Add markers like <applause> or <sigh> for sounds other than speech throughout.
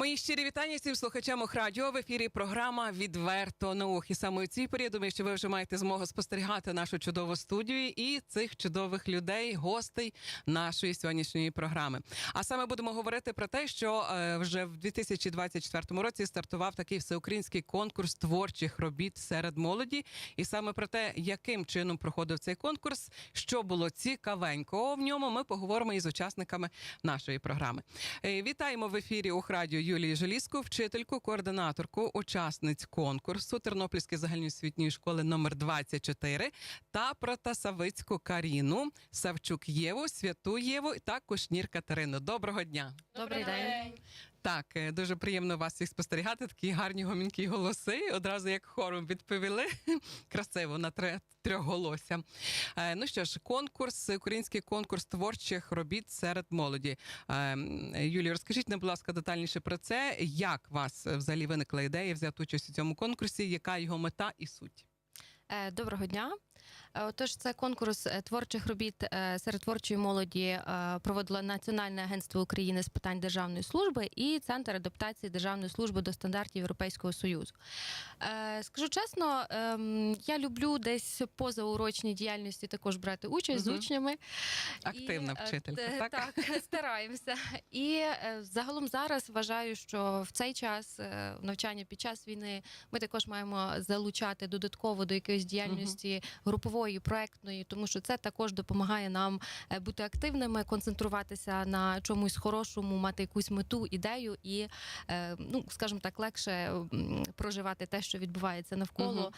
Мої щирі вітання всім слухачам Охрадіо. В ефірі програма Відверто наук. І саме у цій порі думаю, що ви вже маєте змогу спостерігати нашу чудову студію і цих чудових людей, гостей нашої сьогоднішньої програми. А саме будемо говорити про те, що е, вже в 2024 році стартував такий всеукраїнський конкурс творчих робіт серед молоді, і саме про те, яким чином проходив цей конкурс, що було цікавенького в ньому. Ми поговоримо із учасниками нашої програми. Е, Вітаємо в ефірі Охрадіо Юлію Желіску, вчительку, координаторку, учасниць конкурсу Тернопільської загальноосвітньої школи номер 24 та Протасавицьку Каріну, Савчук Єву, Святу Єву та Кушнір Катерину. Доброго дня! Добрий день. Так, е, дуже приємно вас всіх спостерігати. Такі гарні гомінкі голоси. Одразу як хором відповіли. <laughs> Красиво на трьохголосся. Е, Ну що ж, конкурс, український конкурс творчих робіт серед молоді. Е, Юлія, розкажіть, нам, будь ласка, детальніше про це. Як вас взагалі виникла ідея взяти участь у цьому конкурсі? Яка його мета і суть? Доброго дня. Е, Отож, це конкурс е, творчих робіт е, серед творчої молоді проводило Національне агентство України з питань державної служби і Центр адаптації державної служби до стандартів Європейського союзу. Скажу чесно, ем, я люблю десь поза урочній діяльності також брати участь Мгм. з учнями. Активна І, вчителька, те- так? Так, <laughs> стараємося. І загалом зараз вважаю, що в цей час навчання під час війни ми також маємо залучати додатково до якоїсь діяльності групової, проектної, тому що це також допомагає нам е, бути активними, концентруватися на чомусь хорошому, мати якусь мету, ідею і, е, ну скажімо так, легше проживати те, що відбувається навколо,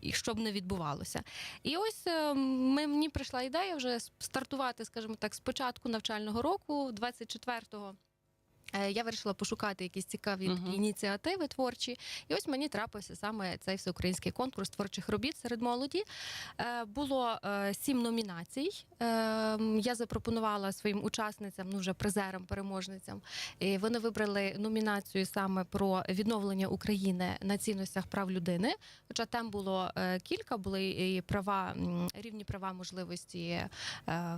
і щоб не відбувалося. І ось ми, мені прийшла ідея вже стартувати, скажімо так, з початку навчального року, 24-го. Е, Я вирішила пошукати якісь цікаві Мгм. такі ініціативи творчі, і ось мені трапився саме цей всеукраїнський конкурс творчих робіт серед молоді. Е, Було е, сім номінацій. Я запропонувала своїм учасницям, ну вже призерам, переможницям. І вони вибрали номінацію саме про відновлення України на цінностях прав людини. Хоча там було кілька, були і права, рівні права можливості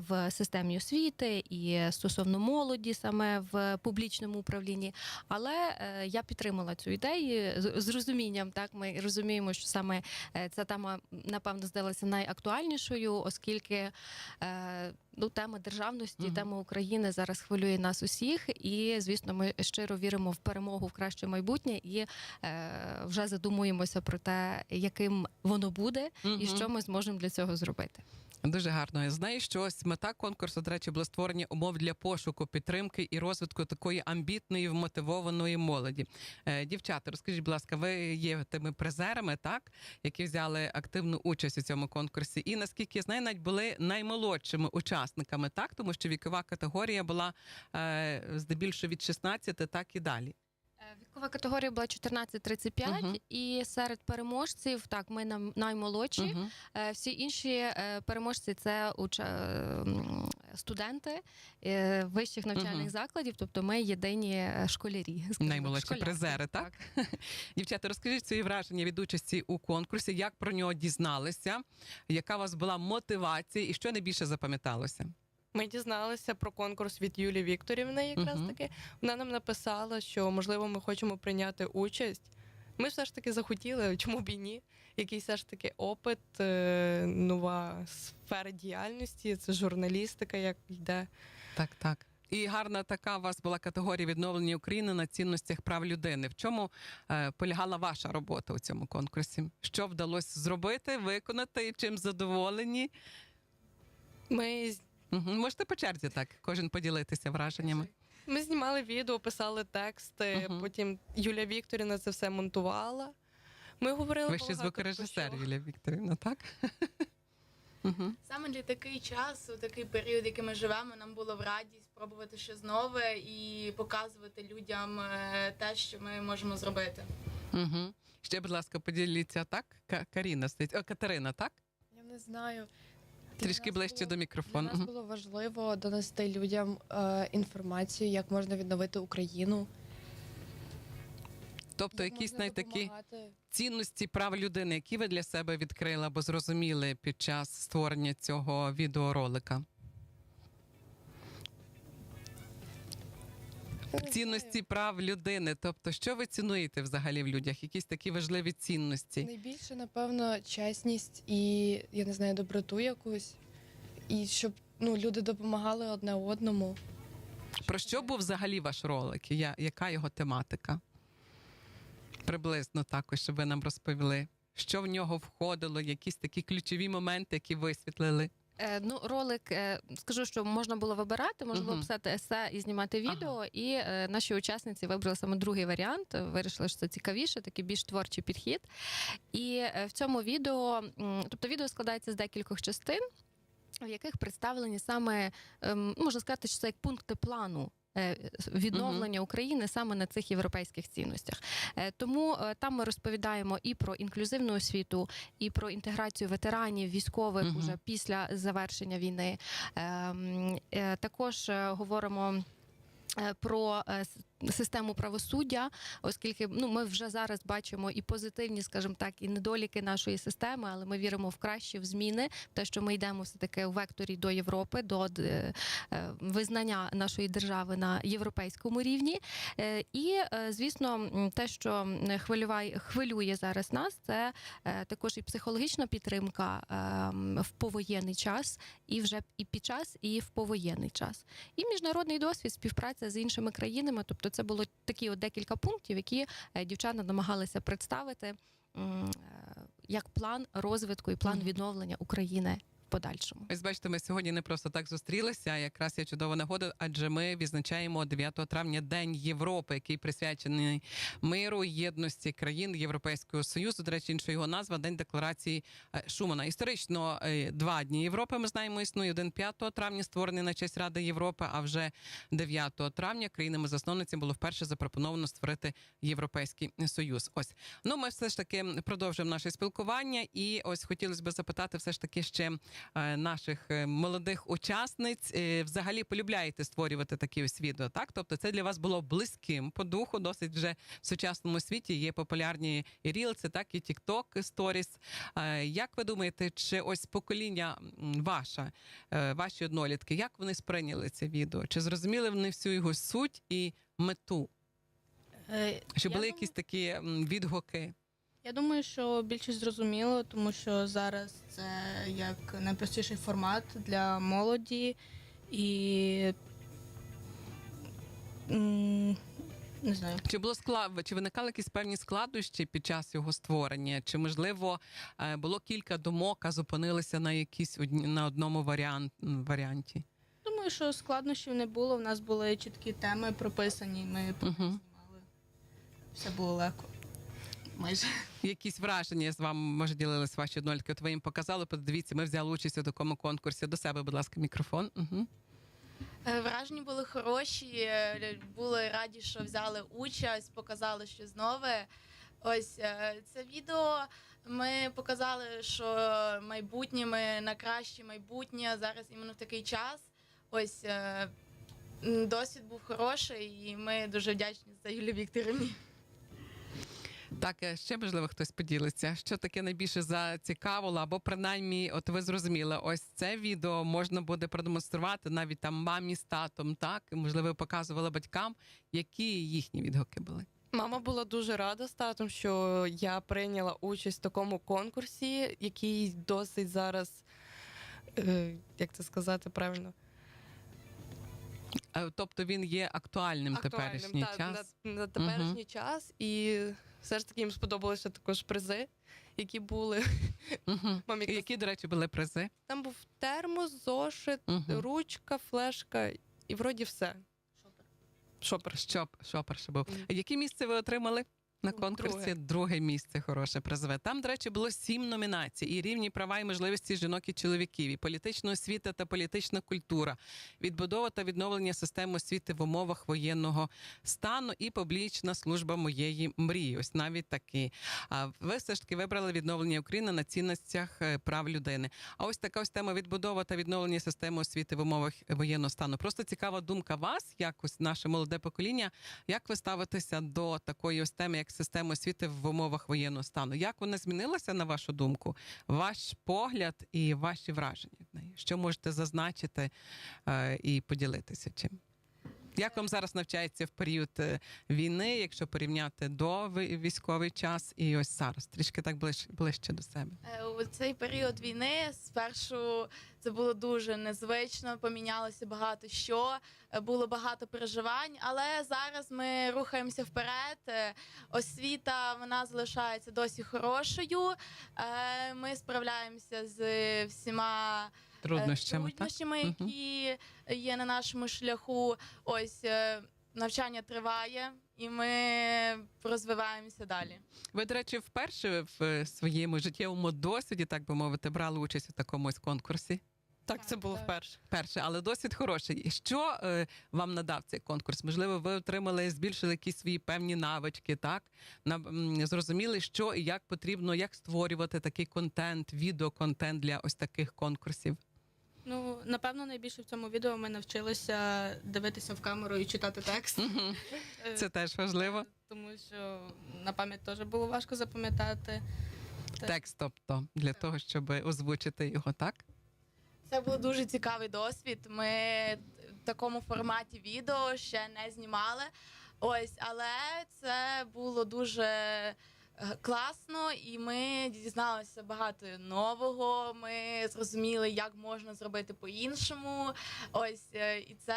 в системі освіти і стосовно молоді, саме в публічному управлінні. Але е, я підтримала цю ідею з, розумінням. Так, ми розуміємо, що саме е, ця тема напевно здалася найактуальнішою, оскільки е, ну, тема державності, Мгм. тема України зараз хвилює нас усіх. І звісно, ми щиро віримо в перемогу в краще майбутнє і вже задумуємося про те, яким воно буде, і що ми зможемо для цього зробити. Дуже гарно. Я знаю, що ось мета конкурсу, до речі, було створення умов для пошуку, підтримки і розвитку такої амбітної, вмотивованої молоді. Е, дівчата, розкажіть, будь ласка, ви є тими призерами, так, які взяли активну участь у цьому конкурсі. І наскільки я знаю, навіть були наймолодшими учасниками, так, тому що вікова категорія була е, здебільшого від 16, так і далі. Е, Вікова категорія була 14-35, Мгм. і серед переможців так ми наймолодші. Е, Всі інші е, переможці це уча- студенти вищих навчальних Мгм. закладів, тобто ми єдині школярі. <laughs> Наймолодші школярки. призери, так? <laughs> Дівчата, розкажіть свої враження від участі у конкурсі, як про нього дізналися, яка у вас була мотивація і що найбільше запам'яталося? Ми дізналися про конкурс від Юлії Вікторівни, якраз Мгм. таки. Вона нам написала, що можливо ми хочемо прийняти участь. Ми все ж таки захотіли, чому б і ні? Якийсь все ж таки опит, е, нова сфера діяльності, це журналістика, як йде. Так, так. І гарна така у вас була категорія відновлення України на цінностях прав людини. В чому е, полягала ваша робота у цьому конкурсі? Що вдалося зробити, виконати, і чим задоволені? Ми, з- Угу. Можете по черзі так, кожен поділитися враженнями. ми знімали відео, писали тексти, Мгм. потім Юлія Вікторівна це все монтувала. Ми говорили Ви ще звукорежисер. Юлія Вікторівна, так? <laughs> Угу. Саме для такий час, у такий період, який ми живемо, нам було в радість спробувати щось нове і показувати людям е, те, що ми можемо зробити. Угу. Ще, будь ласка, поділіться так. Ка- Каріна стоїть. О, Катерина, так? Я не знаю. Трішки ближче до мікрофону. Для нас було важливо донести людям е, інформацію, як можна відновити Україну. Тобто як якісь навіть такі допомагати. цінності прав людини, які ви для себе відкрили або зрозуміли під час створення цього відеоролика? Цінності прав людини. Тобто, що ви цінуєте взагалі в людях? Якісь такі важливі цінності? Найбільше, напевно, чесність і я не знаю, доброту якусь. І щоб ну, люди допомагали одне одному. Про що був взагалі ваш ролик? Я, яка його тематика? Приблизно також, щоб ви нам розповіли. Що в нього входило, якісь такі ключові моменти, які висвітлили? Е, Ну, ролик, е, скажу, що можна було вибирати, можна було писати есе і знімати відео. І е, наші учасниці вибрали саме другий варіант. Вирішили, що це цікавіше, такий більш творчий підхід. І в цьому відео, тобто відео складається з декількох частин, в яких представлені саме, ем, можна сказати, що це як пункти плану. Е, Відновлення України саме на цих європейських цінностях, Е, тому е, там ми розповідаємо і про інклюзивну освіту, і про інтеграцію ветеранів, військових уже після завершення війни. Ем, Також говоримо. Про систему правосуддя, оскільки ну ми вже зараз бачимо і позитивні, скажімо так, і недоліки нашої системи, але ми віримо в кращі в зміни, в те, що ми йдемо все таки у векторі до Європи, до е, е, визнання нашої держави на європейському рівні. Е, І звісно, те, що хвилюває, хвилює зараз нас, це також і психологічна підтримка в повоєнний час, і вже і під час, і в повоєнний час. І міжнародний досвід, співпраця з іншими країнами. Тобто, це було такі от декілька пунктів, які е, дівчата намагалися представити е, як план розвитку і план відновлення України подальшому. Ось бачите, ми сьогодні не просто так зустрілися. а Якраз є чудова нагода, адже ми відзначаємо 9 травня День Європи, який присвячений миру, єдності країн Європейського союзу. До речі, інша його назва День декларації е, Шумана. Історично е, два дні Європи. Ми знаємо, існує один 5 травня, створений на честь Ради Європи. А вже 9 травня країнами засновницям було вперше запропоновано створити Європейський Союз. Ось ну ми все ж таки продовжуємо наше спілкування, і ось хотілося б запитати, все ж таки ще наших е, молодих учасниць. Е, Взагалі полюбляєте створювати такі ось відео, так? Тобто це для вас було близьким по духу, досить вже в сучасному світі є популярні і рілси, так і TikTok Stories. Е, Як ви думаєте, чи ось покоління ваше, е, ваші однолітки, як вони сприйняли це відео? Чи зрозуміли вони всю його суть і мету? Е, Чи я були дум- якісь такі відгуки? Я думаю, що більшість зрозуміло, тому що зараз це як найпростіший формат для молоді і м, не знаю. Чи було склад... чи виникали якісь певні складнощі під час його створення? Чи можливо е, було кілька думок, а зупинилися на якісь одні... на одному варіант... варіанті? Думаю, що складнощів не було. У нас були чіткі теми прописані. Ми Мгм. знімали. Все було легко. Майже. Якісь враження з вами може ділились ваші однолітки? От ви їм показали, подивіться, ми взяли участь у такому конкурсі. До себе, будь ласка, мікрофон. Угу. Враження були хороші, е, були раді, що взяли участь, показали щось нове. Ось е, це відео ми показали, що майбутнє ми на краще майбутнє зараз іменно в такий час. Ось досвід був хороший, і ми дуже вдячні за Юлію Вікторівні. Так, е, ще можливо хтось поділиться. Що таке найбільше зацікавило, або принаймні, от ви зрозуміли, ось це відео можна буде продемонструвати навіть там мамі з татом, так можливо показували батькам, які їхні відгуки були. Мама була дуже рада з татом, що я прийняла участь в такому конкурсі, який досить зараз, е, як це сказати правильно, Е, Тобто він є актуальним, теперішній та, час. На, на теперішній час. І все ж таки їм сподобалися також призи, які були. Угу. <laughs> Мам, які, до речі, були призи? Там був термос, зошит, Угу. ручка, флешка і вроді все. Шопер. Шопер що перше був? Мгм. Яке місце ви отримали? На конкурсі друге місце хороше призове. Там, до речі, було сім номінацій: і рівні права і можливості жінок і чоловіків, і політична освіта та політична культура, відбудова та відновлення системи освіти в умовах воєнного стану і публічна служба моєї мрії. Ось навіть такі. А ви все ж таки вибрали відновлення України на цінностях е, прав людини. А ось така ось тема відбудова та відновлення системи освіти в умовах воєнного стану. Просто цікава думка вас, як ось наше молоде покоління. Як ви ставитеся до такої ось теми, як система освіти в умовах воєнного стану? Як вона змінилася на вашу думку? Ваш погляд і ваші враження? Що можете зазначити е, і поділитися чим? Як вам зараз навчається в період е, війни, якщо порівняти до військовий час і ось зараз, трішки так ближче, ближче до себе? Е, У цей період війни спершу це було дуже незвично, помінялося багато що, е, було багато переживань, але зараз ми рухаємося вперед. Освіта вона залишається досі хорошою. Ми справляємося з всіма е, Труднощами, так? труднощами, Мгм. які є на нашому шляху. Ось е, навчання триває, і ми розвиваємося далі. Ви, до речі, вперше в е, своєму життєвому досвіді, так би мовити, брали участь у такому ось конкурсі. Так, це було так. вперше. Перше, але досвід хороший. Що е, вам надав цей конкурс? Можливо, ви отримали, збільшили якісь свої певні навички, так? На, м, зрозуміли, що і як потрібно, як створювати такий контент, відеоконтент для ось таких конкурсів. Ну, напевно, найбільше в цьому відео ми навчилися дивитися в камеру і читати текст. Е, Це теж важливо. Тому що на пам'ять теж було важко запам'ятати. Текст, тобто, для того, щоб озвучити його, так? Це був дуже цікавий досвід. Ми в такому форматі відео ще не знімали. Ось, але це було дуже е, класно, і ми дізналися багато нового. Ми зрозуміли, як можна зробити по-іншому. Ось, е, і це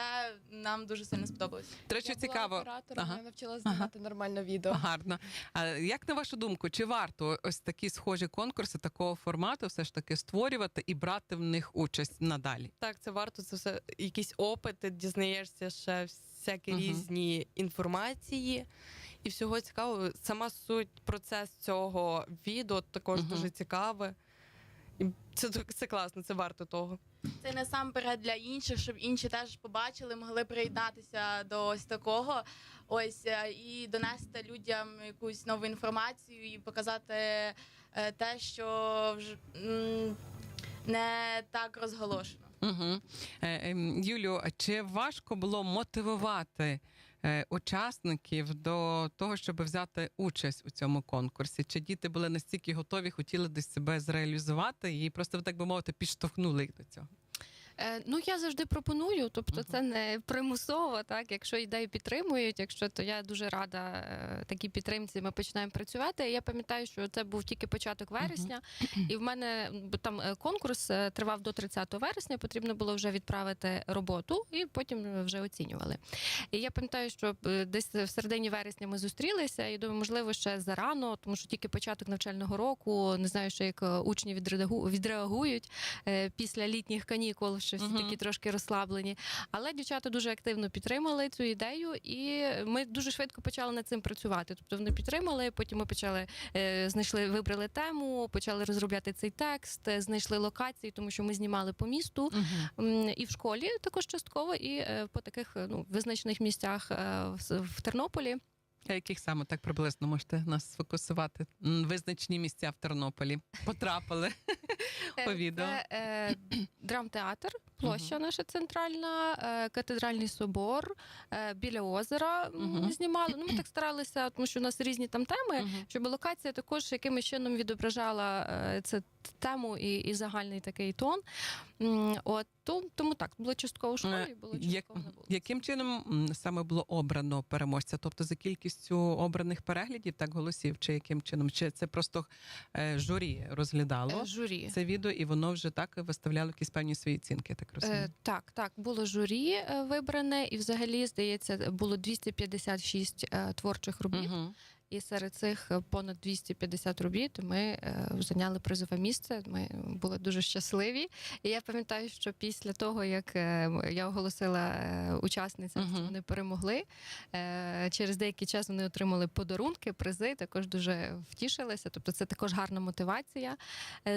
нам дуже сильно сподобалось. До речі, цікаво. оператором, Ага. я навчилася знімати нормально відео. Гарно. А як на вашу думку, чи варто ось такі схожі конкурси такого формату все ж таки створювати і брати в них участь надалі? Так, це варто це все якісь опити, дізнаєшся ще всякі Мгм. різні інформації. І всього цікавого. Сама суть, процес цього відео також Мгм. дуже цікаве. І це, це класно, це варто того. Це насамперед для інших, щоб інші теж побачили, могли приєднатися до ось такого. Ось е, і донести людям якусь нову інформацію і показати е, те, що вже м, не так розголошено. Угу. Е, ем, Юлю, а чи важко було мотивувати учасників до того, щоб взяти участь у цьому конкурсі? Чи діти були настільки готові, хотіли десь себе зреалізувати і просто, так би мовити, підштовхнули їх до цього? Е, Ну я завжди пропоную, тобто це не примусово, так якщо ідею підтримують, якщо то я дуже рада е, такій підтримці. Ми починаємо працювати. Я пам'ятаю, що це був тільки початок вересня, і в мене там е, конкурс тривав до 30 вересня. Потрібно було вже відправити роботу, і потім вже оцінювали. І я пам'ятаю, що десь в середині вересня ми зустрілися, і думаю, можливо, ще зарано, тому що тільки початок навчального року. Не знаю, що як учні відреагують після літніх канікул, що всі такі трошки розслаблені. Але дівчата дуже активно підтримали цю ідею, і ми дуже швидко почали над цим працювати. Тобто вони підтримали. Потім ми почали е, знайшли, вибрали тему, почали розробляти цей текст, е, знайшли локації, тому що ми знімали по місту. І в школі також частково, і е, по таких ну, визначених місцях е, в в Тернополі. А яких саме так приблизно можете нас сфокусувати? Визначені Визначні місця в Тернополі потрапили <laughs> по Е, відео. Це е, драмтеатр, площа наша центральна, е, катедральний собор, е, біля озера м, Мгм. знімали. Ну, ми так старалися, тому що у нас різні там теми, Мгм. щоб локація також якимось чином відображала е, це тему і, і загальний такий тон. От, то, тому так, було частково школі, було частково на вулиці. яким чином саме було обрано переможця? Тобто за кількістю обраних переглядів, так голосів, чи яким чином? Чи це просто е, журі розглядало Е, Журі. це відео, і воно вже так виставляло якісь певні свої оцінки, я так розумію. Е, так, так, було журі е, вибране, і взагалі, здається, було 256 е, творчих робіт. Мгм. І серед цих е, понад 250 робіт ми е, зайняли призове місце. Ми були дуже щасливі. І я пам'ятаю, що після того, як е, я оголосила учасницям, що Мгм. вони перемогли, через деякий час вони отримали подарунки, призи, також дуже втішилися. Тобто, це також гарна мотивація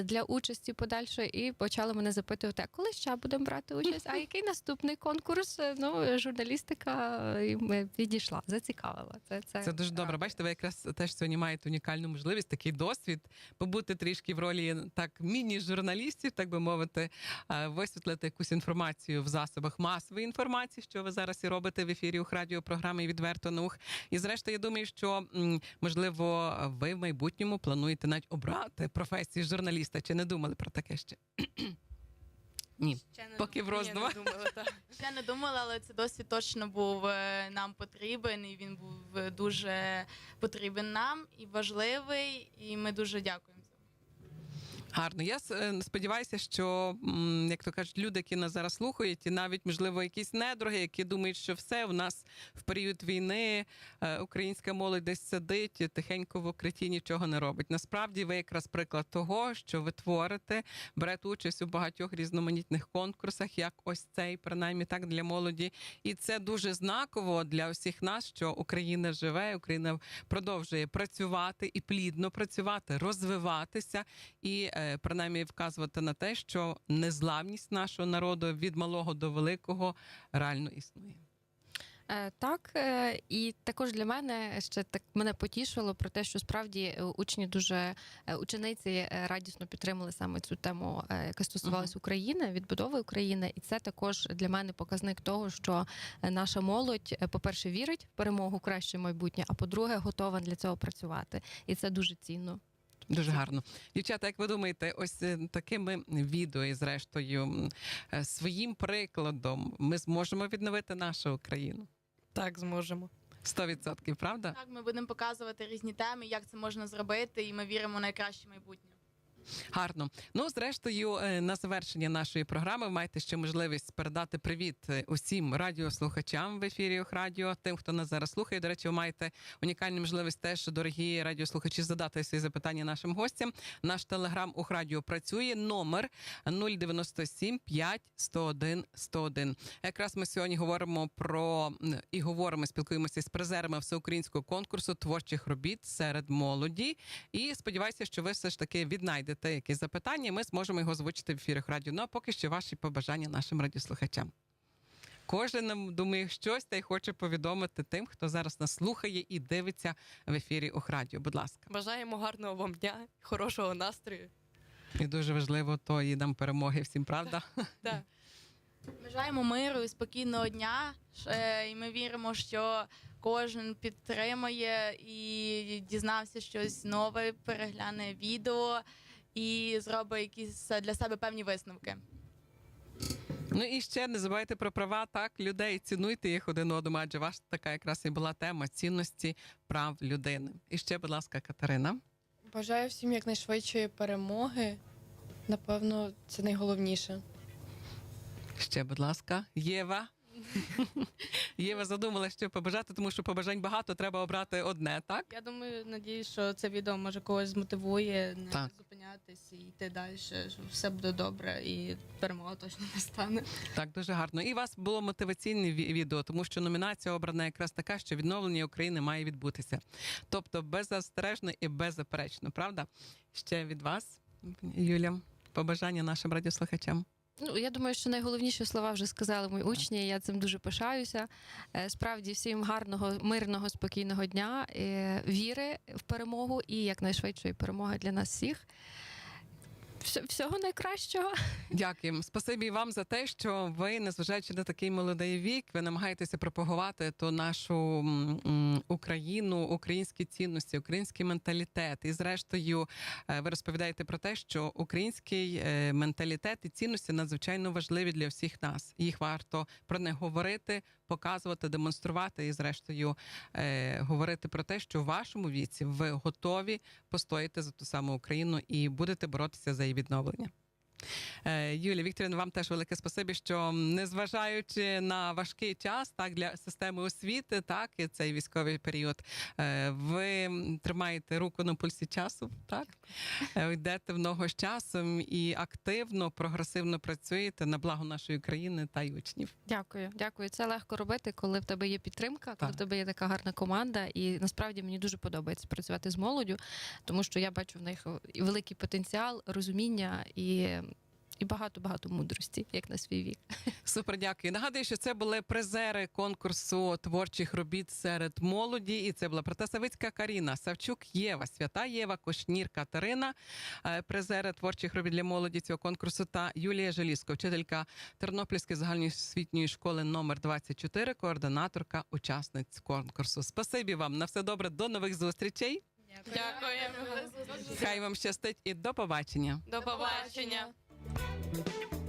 для участі подальшої. І почали мене запитувати, а коли ще будемо брати участь? А який наступний конкурс? Ну, журналістика і ми підійшла, зацікавила. Це, це, Це дуже добре. Бачите, ви якраз теж сьогодні маєте унікальну можливість, такий досвід, побути трішки в ролі так міні-журналістів, так би мовити, е, висвітлити якусь інформацію в засобах масової інформації, що ви зараз і робите в ефірі у радіопрограми відверто наух. І зрештою, я думаю, що можливо ви в майбутньому плануєте навіть обрати професію журналіста. Чи не думали про таке ще? Ні, Ще не поки в роздумах. Не думала, так. Ще не думала, але це досвід точно був е, нам потрібен, і він був е, дуже потрібен нам і важливий. І ми дуже дякуємо. Гарно. Я е, сподіваюся, що як то кажуть, люди, які нас зараз слухають, і навіть можливо якісь недруги, які думають, що все у нас в період війни е, українська молодь десь сидить тихенько в укритті нічого не робить. Насправді, ви якраз приклад того, що ви творите, берете участь у багатьох різноманітних конкурсах, як ось цей, принаймні так для молоді. І це дуже знаково для всіх нас, що Україна живе, Україна продовжує працювати і плідно працювати, розвиватися і е, принаймні вказувати на те, що незламність нашого народу від малого до великого реально існує. Е, Так, е, і також для мене ще так мене потішило про те, що справді е, учні дуже е, учениці е, радісно підтримали саме цю тему, е, яка стосувалась України, відбудови України. І це також для мене показник того, що е, наша молодь, е, по-перше, вірить в перемогу краще майбутнє, а по-друге, готова для цього працювати. І це дуже цінно. Дуже гарно. Дівчата, як ви думаєте, ось е, такими відео і зрештою е, своїм прикладом ми зможемо відновити нашу Україну? Так, зможемо. 100%, правда? Так, ми будемо показувати різні теми, як це можна зробити, і ми віримо в найкраще майбутнє. Гарно. Ну, зрештою, е, на завершення нашої програми маєте ще можливість передати привіт е, усім радіослухачам в ефірі Охрадіо, тим, хто нас зараз слухає. До речі, ви маєте унікальну можливість теж, дорогі радіослухачі, задати свої запитання нашим гостям. Наш телеграм Охрадіо працює. Номер 097 5 101 101. Якраз ми сьогодні говоримо про і говоримо, спілкуємося з призерами всеукраїнського конкурсу творчих робіт серед молоді. І сподіваюся, що ви все ж таки віднайдете якісь запитання. Ми зможемо його озвучити в ефірах радіо. Ну а поки що ваші побажання нашим радіослухачам. Кожен нам думає щось та й хоче повідомити тим, хто зараз нас слухає і дивиться в ефірі Охрадіо. Будь ласка, Бажаємо гарного вам дня, хорошого настрою. і дуже важливо то і нам перемоги всім, правда? Так. Бажаємо миру і спокійного дня. Е, І ми віримо, що кожен підтримає і дізнався щось нове, перегляне відео і зробить якісь для себе певні висновки. Ну і ще не забувайте про права так людей. Цінуйте їх один одному, адже ваша така якраз і була тема цінності прав людини. І ще, будь ласка, Катерина. Бажаю всім якнайшвидшої перемоги. Напевно, це найголовніше. Ще, будь ласка, Єва. <laughs> Єва задумала, що побажати, тому що побажань багато, треба обрати одне, так? Я думаю, надіюсь, що це відео може когось змотивує не Так. зупинятись і йти далі, що все буде добре і перемога точно настане. Так, дуже гарно. І у вас було мотиваційне ві- відео, тому що номінація обрана якраз така, що відновлення України має відбутися. Тобто беззастережно і беззаперечно, правда? Ще від вас, Юля, побажання нашим радіослухачам. Ну, я думаю, що найголовніші слова вже сказали мої учні. Я цим дуже пишаюся. Е, Справді, всім гарного, мирного, спокійного дня, е, віри в перемогу і якнайшвидшої перемоги для нас всіх. Вс- Всього найкращого. <laughs> Дякуємо. Спасибі вам за те, що ви, незважаючи на такий молодий вік, ви намагаєтеся пропагувати ту нашу Україну, українські цінності, український менталітет. І зрештою, е, ви розповідаєте про те, що український е, менталітет і цінності надзвичайно важливі для всіх нас. Їх варто про них говорити, показувати, демонструвати і, зрештою, е, говорити про те, що в вашому віці ви готові постояти за ту саму Україну і будете боротися за її відновлення. Е, Юлія Вікторівна, вам теж велике спасибі, що незважаючи на важкий час, так для системи освіти, так і цей військовий період, е, ви тримаєте руку на пульсі часу, так Е, йдете в ногу з часом і активно, прогресивно працюєте на благо нашої країни та й учнів. Дякую, дякую. Це легко робити, коли в тебе є підтримка, коли Так. в тебе є така гарна команда. І насправді мені дуже подобається працювати з молоддю, тому що я бачу в них великий потенціал, розуміння і. І багато багато мудрості, як на свій вік. Супер, дякую. Нагадую, що це були призери конкурсу творчих робіт серед молоді. І це була Протасовицька Каріна, Савчук Єва, Свята Єва, Кошнір Катерина, е, призери творчих робіт для молоді цього конкурсу. Та Юлія Желіско, вчителька Тернопільської загальноосвітньої школи номер 24, координаторка учасниць конкурсу. Спасибі вам на все добре. До нових зустрічей. Дякуємо. Хай вам щастить і до побачення. До побачення. Thank you.